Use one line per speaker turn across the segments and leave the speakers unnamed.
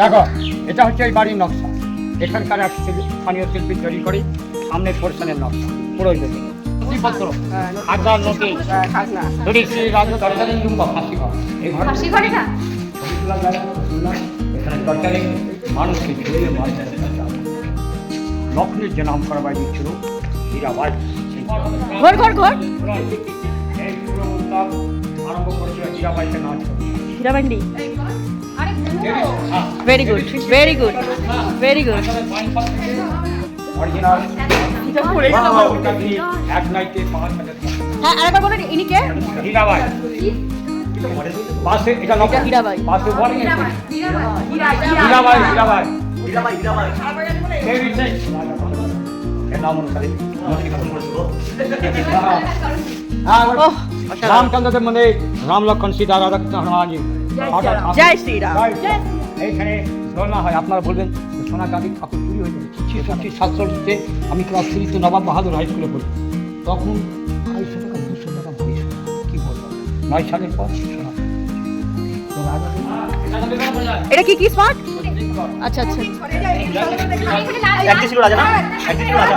দেখো এটা হচ্ছে এই বাড়ির নকশা। এখানকার এক স্থানীয় শিল্পী তৈরি করি সামনের পোর্শনের নকশা পুরো শ্রীপত্র খাজনা তরকারি তরকারি মানুষকে লক্ষ্মীর যে নাম করা বাড়ি ছিল আরম্ভ করেছিল হীরাবাইকে নাচ।
হীরাবান্ডি?
হ্যাঁ,
very good very good very good
original এক নাইটে পাঁচ হাজার।
হ্যাঁ আরেকবার বলেন ইনি কে?
হীরাবাই। পাশে এটা লক্ষ্য
হীরাবাই।
পাশে বলেন হীরাবাই হীরাবাই। সেই বিষয়ে এর নাম অনুসারে। হ্যাঁ,
অসাধারণ।
রামচন্দ্রদেব মন্দির রাম লক্ষণ সীতা রাধা কৃষ্ণ হনুমানজি
জয় শ্রীরাম।
জয় এইখানে দোলনা হয় আপনারা বলবেন সোনা ঠাকুর চুরি হয়ে যাবে? সাতষট্টিতে আমি ক্লাস থ্রিতে নবাব বাহাদুর হাই স্কুলে পড়ি। তখন আড়াইশো টাকা দুশো টাকা ভরি সোনা কী বলব? নয় সালের পর সোনা
এটা কি কি স্পট আচ্ছা আচ্ছা।
ছিল রাজা না? ছিল রাজা।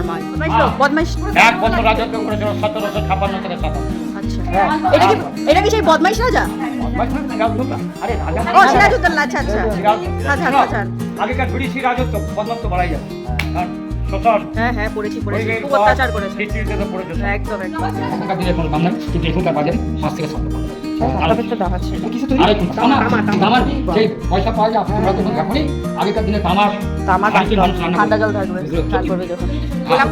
আমার মা। বদমাইশ।
এক বছর রাজত্ব করেছিল সতেরোশো ছাপান্ন থেকে সাতান্ন
আচ্ছা। এটা কি এটা কি সেই বদমাইশ রাজা?
আরে রাজা
ও সিরাজউদ্দৌলা আচ্ছা আচ্ছা। আচ্ছা, আচ্ছা।
আগেকার ব্রিটিশ রাজত্ব বদমাত্ম বাড়াই যাবে। শোষণ
হ্যাঁ হ্যাঁ পড়েছি পড়েছি। খুব অত্যাচার করেছে। একদম একদম।
এখনকার বাজারে পাঁচ থেকে সাত এখনই আগেকার দিনে তামার
ঠান্ডা জল থাকবে
এগুলো
যখন।
আর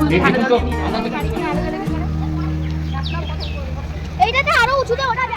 এইটাতে উঁচুতে যায়